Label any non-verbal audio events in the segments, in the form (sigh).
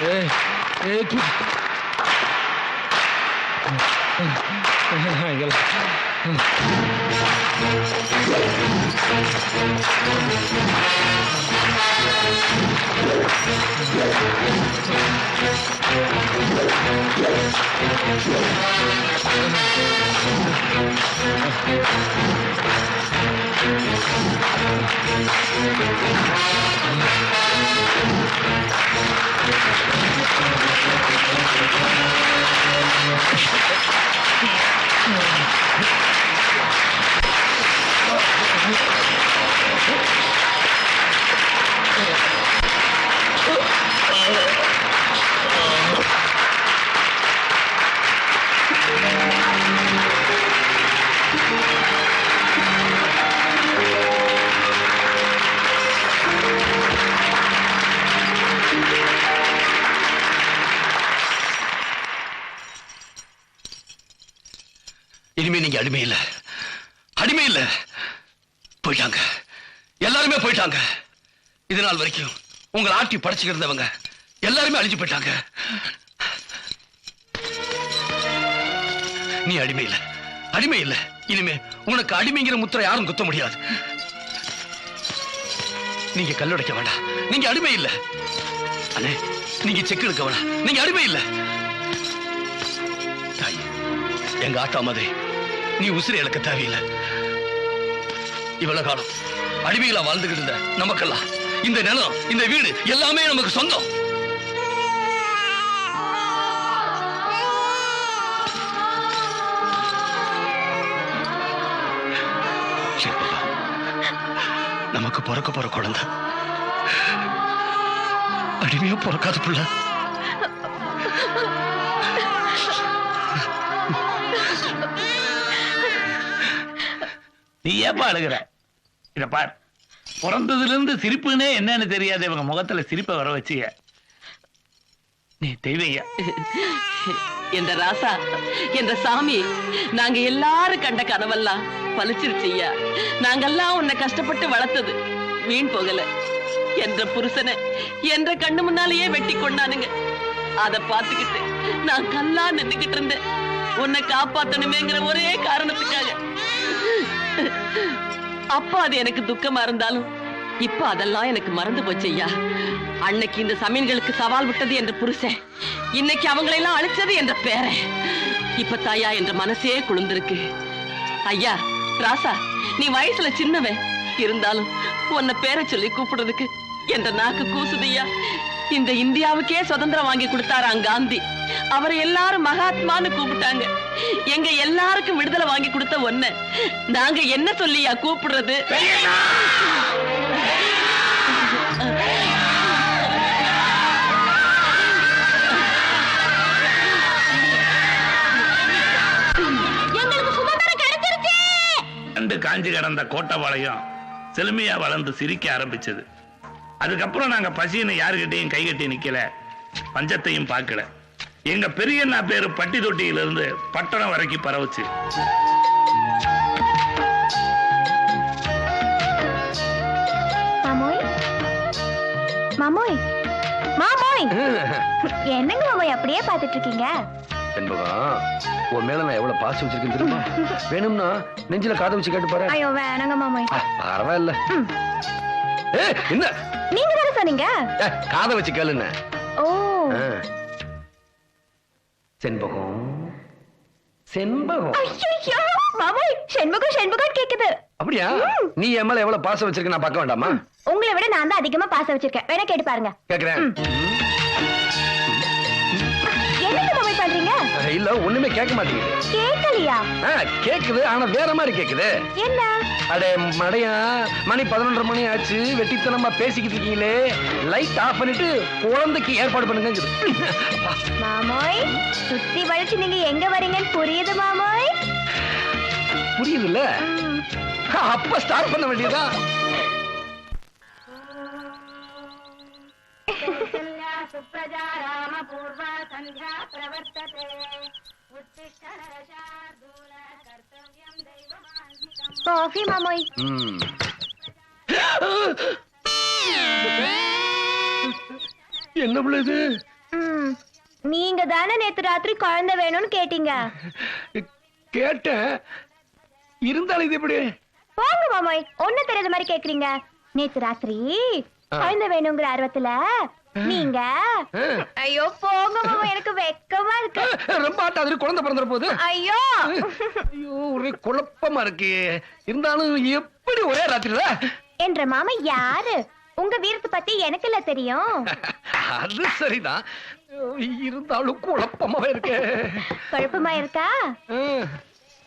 ஏய் ஏய் Thank you. இனிமே நீங்க அடிமை இல்ல. அடிமை இல்ல. போயிட்டாங்க. எல்லாருமே போயிட்டாங்க. இது நாள் வரைக்கும் உங்களை ஆட்டி படைச்சுக்கிருந்தவங்க எல்லாருமே அழிஞ்சு போயிட்டாங்க. நீ அடிமை இல்ல. அடிமை இல்ல. இனிமே உனக்கு அடிமைங்கிற முத்திரை யாரும் குத்த முடியாது. நீங்க கல்லுடைக்க வேண்டாம். நீங்க அடிமை இல்ல. அண்ணே நீங்க செக் எடுக்க வேண்டாம் நீங்க அடிமை இல்ல. எங்க ஆத்தா மாதிரி நீ உசிரை இழக்க தேவையில்லை. இவ்வளவு காலம் அடிமைகளா வாழ்ந்துகிட்டு இருந்த நமக்கெல்லாம் இந்த நிலம் இந்த வீடு எல்லாமே நமக்கு சொந்தம். நமக்கு பிறக்க போற குழந்தை. அடிமையா பிறக்காத புள்ள. நீ ஏப்பா அழுகிற? இத பார். பிறந்ததுல இருந்து சிரிப்புன்னே என்னன்னு தெரியாது. இவங்க முகத்துல சிரிப்பை வர வச்சிய. நீ தெய்வீங்க. என்ற ராசா என்ற சாமி நாங்க எல்லாரும் கண்ட கனவெல்லாம் பழிச்சிருச்சியா நாங்கெல்லாம் உன்னை கஷ்டப்பட்டு வளர்த்தது. வீண் போகல. என்ற புருஷனை என்ற கண்ணு முன்னாலேயே வெட்டி கொண்டானுங்க. அத பார்த்துக்கிட்டு நான் கல்லா நின்னுகிட்டு இருந்தேன். உன்னை காப்பாத்தணுமேங்கிற ஒரே காரணத்துக்காக. அப்ப அது எனக்கு துக்கமா இருந்தாலும் இப்ப அதெல்லாம் எனக்கு மறந்து போச்சு ஐயா அன்னைக்கு இந்த சமீன்களுக்கு சவால் விட்டது என்ற புருஷன் இன்னைக்கு அவங்களெல்லாம் அழிச்சது என்ற பேர இப்ப தாயா என்ற மனசே குளிர்ந்திருக்கு. ஐயா ராசா நீ வயசுல சின்னவன். இருந்தாலும் உன்னை பேரை சொல்லி கூப்பிடுறதுக்கு என்ற நாக்கு கூசுதையா இந்த இந்தியாவுக்கே சுதந்திரம் வாங்கி கொடுத்தாராம் காந்தி. அவரை எல்லாரும் மகாத்மான்னு கூப்பிட்டாங்க. எங்க எல்லாருக்கும் விடுதலை வாங்கி கொடுத்த ஒன்ன நாங்க என்ன சொல்லியா கூப்பிடுறது? காஞ்சி கிடந்த கோட்டவாளையம் செழுமையா வளர்ந்து சிரிக்க ஆரம்பிச்சது. அதுக்கப்புறம் நாங்க பசின்னு யாருகிட்டையும் கை கட்டி நிக்கல. பஞ்சத்தையும் பார்க்கல. எங்க பெரியண்ணா பேரு பட்டி தொட்டியில இருந்து பட்டணம் வரைக்கும் பரவுச்சு. மாமோய்? மாமோய்? (laughs) என்னங்க மாமோய் அப்படியே பார்த்துட்டு இருக்கீங்க என்பகம் உன் மேல நான் எவ்வளவு பாசம் வச்சிருக்கேன் தெரியுமா? வேணும்னா நெஞ்சில காதை வச்சு கேட்டு பாரு. ஐயோ வேணாங்க மாமோய். பரவாயில்ல. என்ன? நீங்க தானே சொன்னீங்க காதை வச்சு கேளுன்னு. ஓ. செண்பகம். செண்பகம். ஐயோ மாமோய் செண்பகம் செண்பகம் கேக்குது. அப்படியா? நீ என் மேல எவ்வளவு பாசம் வச்சிருக்க நான் பார்க்க வேண்டாமா? உங்களை விட நான் தான் அதிகமா பாசம் வச்சிருக்கேன். வேணா கேட்டு பாருங்க. கேக்குறேன். ஒண்ணுமே கேட்க மாட்டேங்குது கேட்கலையா ஆ, கேக்குது ஆனா வேற மாதிரி கேக்குது என்ன அடே மடையா மணி பதினொன்றரை மணி ஆச்சு வெட்டித்தனமா பேசிக்கிட்டு இருக்கீங்களே லைட் ஆஃப் பண்ணிட்டு குழந்தைக்கு ஏற்பாடு பண்ணுங்க மாமோய் சுத்தி வளைச்சு நீங்க எங்க வரீங்கன்னு புரியுது மாமோய் புரியுது இல்ல அப்ப ஸ்டார்ட் பண்ண வேண்டியதா सुप्रजा रामपूर्वा सन्ध्या प्रवर्तते కాఫీ మామోయ్ hmm. (gasps) என்ன இது? Hmm. நீங்க தானே நேத்து ராத்திரி குழந்தை வேணும்னு கேட்டீங்க. கேட்டேன். இருந்தாலும் இது எப்படி? போங்க மாமாய். ஒண்ணு தெரியாத மாதிரி கேக்குறீங்க. நேத்து ராத்திரி குழந்தை வேணுங்கிற ஆர்வத்துல நீங்க. ஐயோ போங்க மாமா எனக்கு வெக்கமா இருக்கு. ரொம்ப ஆட்டாது குழந்தை பிறந்துற போது? ஐயோ. ஐயோ ஒரே குழப்பமா இருக்கு. இருந்தாலும் எப்படி ஒரே ராத்திரில? என்ற மாமா யாரு? உங்க வீரத்தை பத்தி எனக்கு இல்ல தெரியும். அது சரிதான். இருந்தாலும் குழப்பமாவே இருக்கு. குழப்பமா இருக்கா?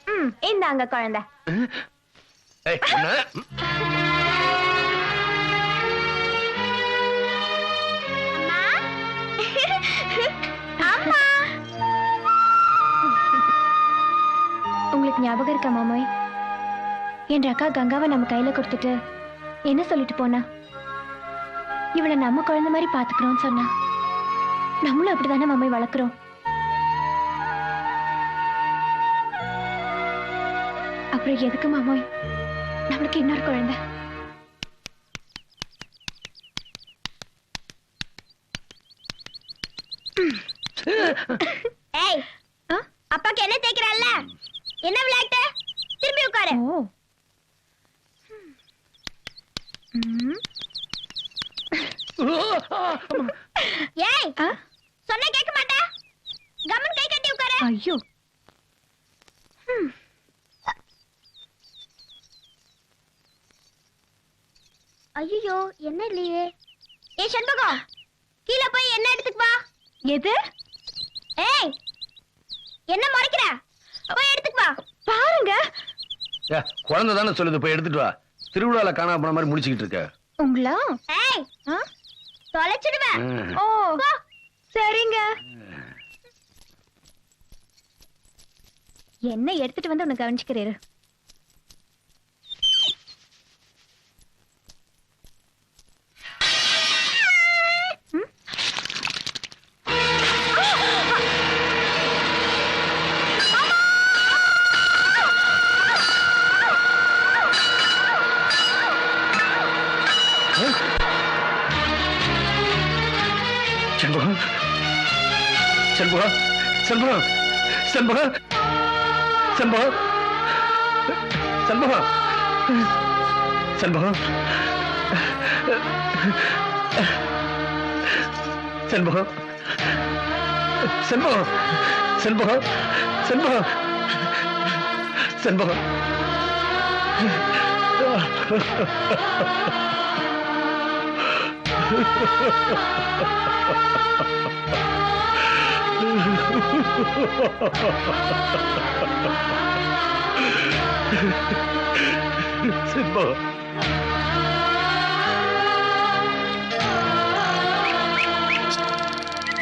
ம் இந்தாங்க குழந்தை. உங்களுக்கு ஞாபகம் இருக்கா மாமோய்? என்ற அக்கா கங்காவை நம்ம கையில கொடுத்துட்டு என்ன சொல்லிட்டு போனா? இவளை நம்ம குழந்தை மாதிரி பாத்துக்கிறோம்னு சொன்னா. நம்மளும் அப்படிதானே மாமோய் வளர்க்குறோம். அப்புறம் எதுக்கு மாமாய்? நம்மளுக்கு இன்னொரு குழந்தை. ஏய் அப்பாக்கு என்ன தேய்க்கிறல்ல என்ன விளையாட்டு திரும்பி உட்காரு ஏய் சொன்ன கேட்க மாட்டா. கம்மன் கை கட்டி உட்காரு. ஐயோ. ஐயோ என்ன இல்லையே ஏ சண்முகம் கீழே போய் என்ன எடுத்துக்கு வா. எது? ஏய் என்ன மறைக்கிற? போய் எடுத்துக்கு வா. பாருங்க. குழந்தை தானே சொல்லுது போய் எடுத்துட்டு வா. திருவிழால காணாம போன மாதிரி முடிச்சுக்கிட்டு இருக்க. உங்களா? ஏய் தொலைச்சிடுவேன். ஓ சரிங்க. என்ன எடுத்துட்டு வந்து உன்னை கவனிச்சுக்கிறேரு? செண்பகம் செண்பகம் செண்பகம் செண்பகம் செண்பகம் செண்பகம் செண்பகம் செண்பகம் செண்பகம் செண்பகம் செண்பகம் 哈哈哈哈哈哈哈